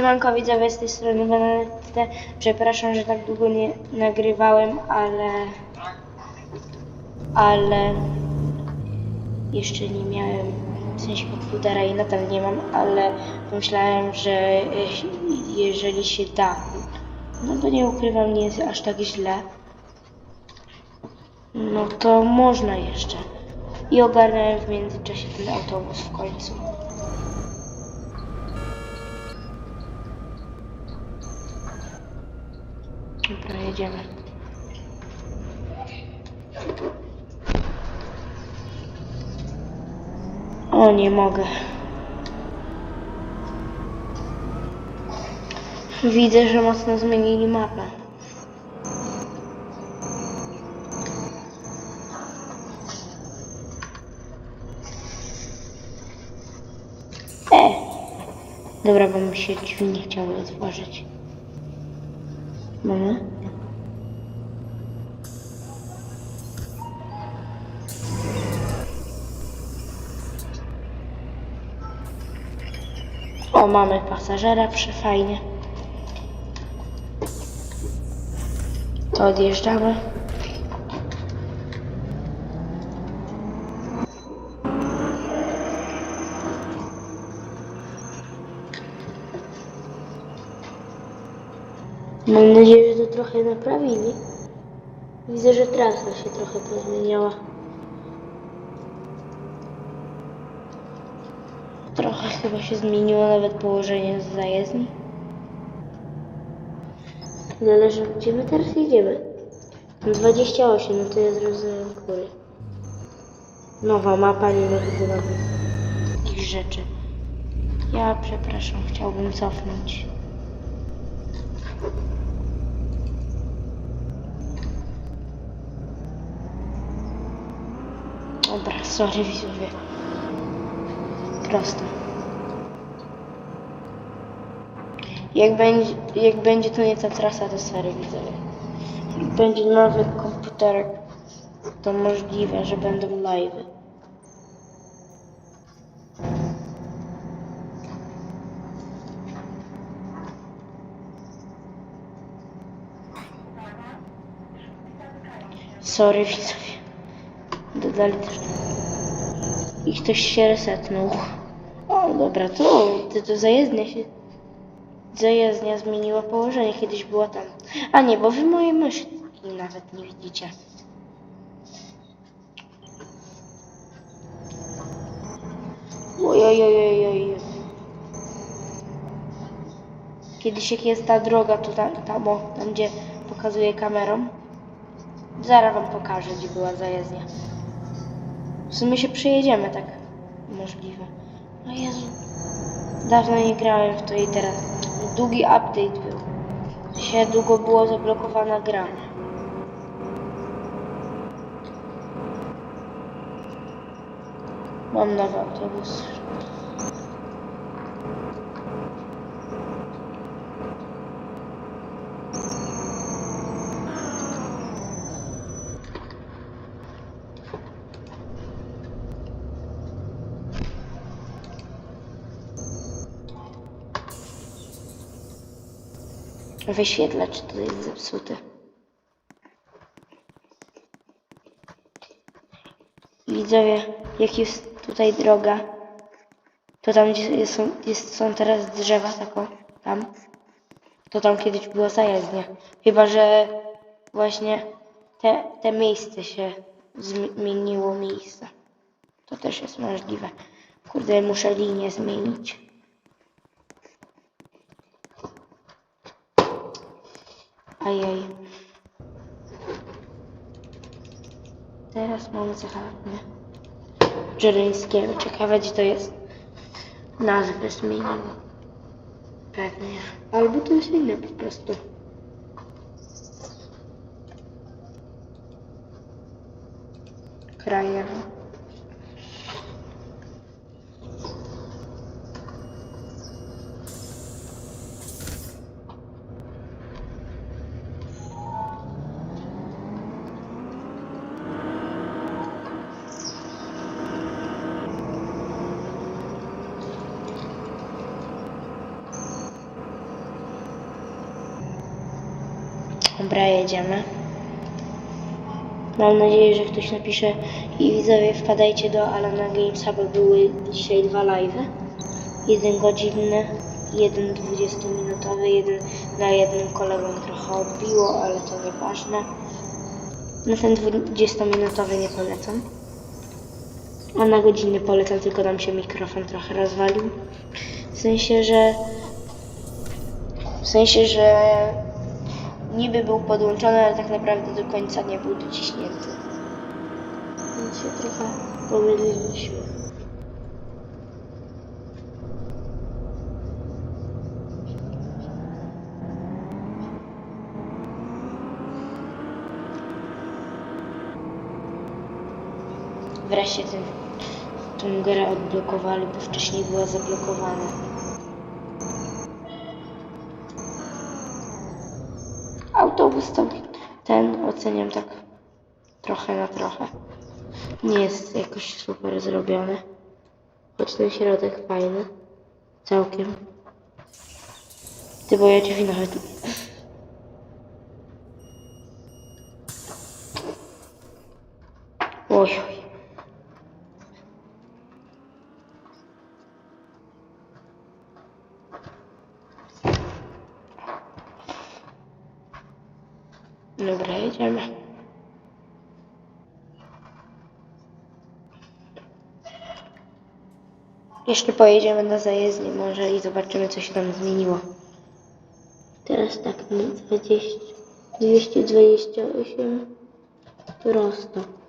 Siemanko widzowie z tej strony Benedette. Przepraszam, że tak długo nie nagrywałem, ale... Ale... Jeszcze nie miałem, w sensie komputera i nadal nie mam, ale pomyślałem, że jeżeli się da, no bo nie ukrywam, nie jest aż tak źle, no to można jeszcze. I ogarnąłem w międzyczasie ten autobus w końcu. Dobra, jedziemy. O, nie mogę. Widzę, że mocno zmienili mapę. E! Dobra, bo mi się drzwi nie chciały otworzyć. Mamy? O, mamy pasażera, przefajnie. To odjeżdżamy. Mam nadzieję, że to trochę naprawili. Widzę, że trasa się trochę pozmieniała. Trochę chyba się zmieniło nawet położenie z zajezdni. Zależy, gdzie my teraz jedziemy. 28, no to ja zrozumiałem góry. Nowa mapa, nie widzę nowych takich rzeczy. Ja przepraszam, chciałbym cofnąć. Dobra, sorry widzowie. Prosto. Jak będzie, jak będzie to nie ta trasa, to sorry widzowie. Jak będzie nowy komputerek, to możliwe, że będą live'y. Sorry widzowie. Dodali też. I ktoś się resetnął. O, dobra, to, to, zajezdnia się. Zajezdnia zmieniła położenie, kiedyś była tam. A nie, bo wy moje myszki nawet nie widzicie. Ojojojojoj. Kiedyś jak jest ta droga, to tam, o, tam gdzie pokazuję kamerą. Zaraz wam pokażę, gdzie była zajezdnia. W sumie się przejedziemy tak możliwe. O Jezu. Dawno nie grałem w to i teraz. Długi update był. Się długo było zablokowana gra. Mam nowy autobus. Wyświetlacz to jest zepsuty. Widzowie, jak jest tutaj droga, to tam gdzie są, są teraz drzewa, tako, tam, to tam kiedyś była zajezdnia. Chyba, że właśnie te, te miejsce się zmieniło miejsce. To też jest możliwe. Kurde, muszę linię zmienić. Ajaj. Teraz mamy zachatnie. Żeryńskiego. Ciekawe, gdzie to jest. Nazwę zmienił. Pewnie. Albo to jest inne po prostu. Krajem. Dobra, jedziemy. Mam nadzieję, że ktoś napisze i widzowie wpadajcie do Alana Gamesa, bo były dzisiaj dwa live'y. Jeden godzinny, jeden 20-minutowy, jeden na jednym kolegą trochę odbiło, ale to nieważne. Na ten 20-minutowy nie polecam. A na godzinny polecam, tylko nam się mikrofon trochę rozwalił. W sensie, że w sensie, że niby był podłączony, ale tak naprawdę do końca nie był dociśnięty. Więc się trochę pomyliliśmy. Wreszcie ten, tą grę odblokowali, bo wcześniej była zablokowana. Oceniam tak trochę na trochę. Nie jest jakoś super zrobiony. Choć ten środek fajny. Całkiem. Ty, bo ja drzwi nawet... Oj, oj. Dobra, jedziemy. Jeszcze pojedziemy na zajezdnię może i zobaczymy, co się tam zmieniło. Teraz tak, 20, 228 prosto.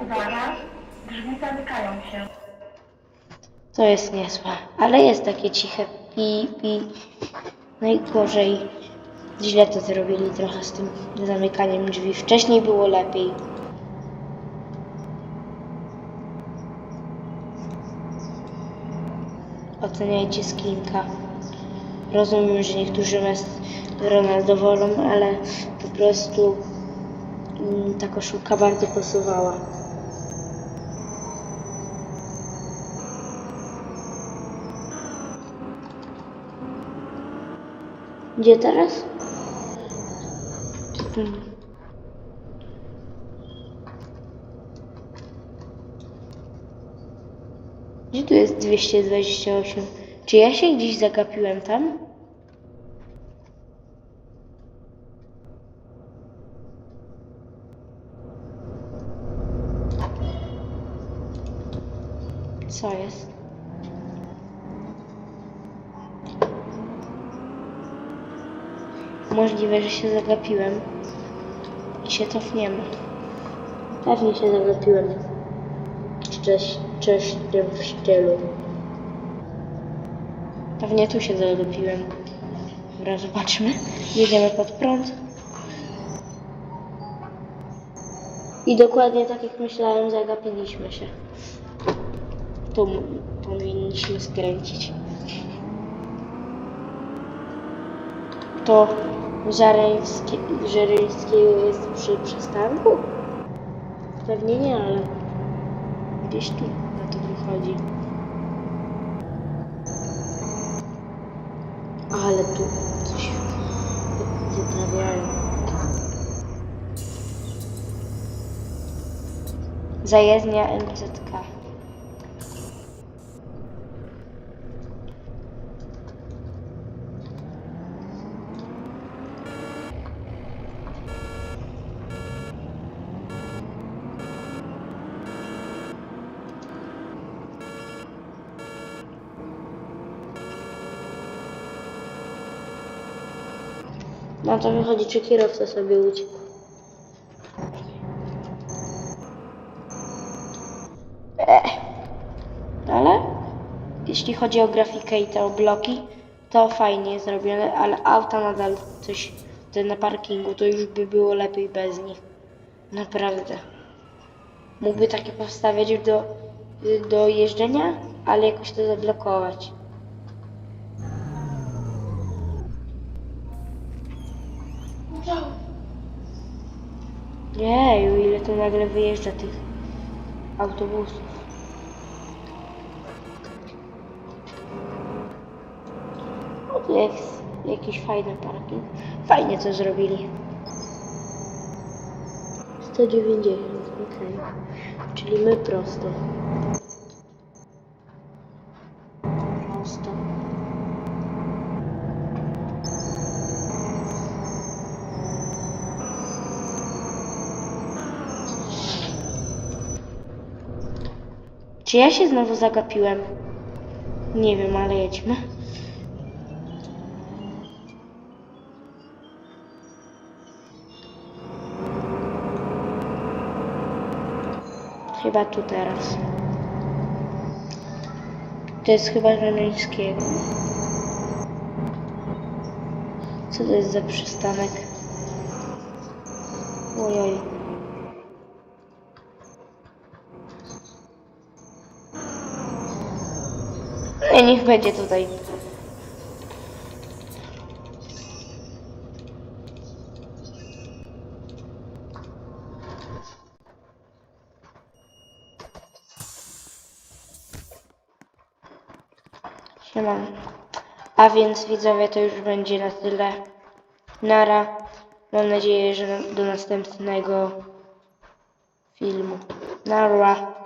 Uwaga, drzwi zamykają się. To jest niezłe, ale jest takie ciche pi, pi. Najgorzej. Źle to zrobili trochę z tym zamykaniem drzwi. Wcześniej było lepiej. Oceniajcie skinka. Rozumiem, że niektórzy nas Ronaldo wolą, ale po prostu mm, ta koszulka bardzo pasowała. Gdzie teraz? Gdzie tu jest 228? Czy ja się gdzieś zagapiłem tam? Co jest? Możliwe, że się zagapiłem. I się cofniemy. Pewnie się zagapiłem. Coś, coś w tym stylu. Pewnie tu się zagapiłem. Dobra, zobaczmy. Jedziemy pod prąd. I dokładnie tak jak myślałem, zagapiliśmy się. Tu powinniśmy skręcić. To Żareńskie, Żeryńskiego jest przy przystanku? Pewnie nie, ale gdzieś tu na to wychodzi. Ale tu coś wy- wyprawiają. Zajezdnia MZK. No to wychodzi, czy kierowca sobie uciekł. Ale jeśli chodzi o grafikę i te bloki, to fajnie zrobione, ale auta nadal coś te na parkingu, to już by było lepiej bez nich. Naprawdę. Mógłby takie postawiać do, do jeżdżenia, ale jakoś to zablokować. Jeju, ile tu nagle wyjeżdża tych autobusów. Jest jakiś fajny parking. Fajnie to zrobili. 190, okej. Czyli my. Prosto. Czy ja się znowu zagapiłem? Nie wiem, ale jedźmy. Chyba tu teraz. To jest chyba Żeleńskiego. Co to jest za przystanek? Ojoj. Nie, niech będzie tutaj. A więc widzowie to już będzie na tyle. Nara. Mam nadzieję, że do następnego filmu. Nara.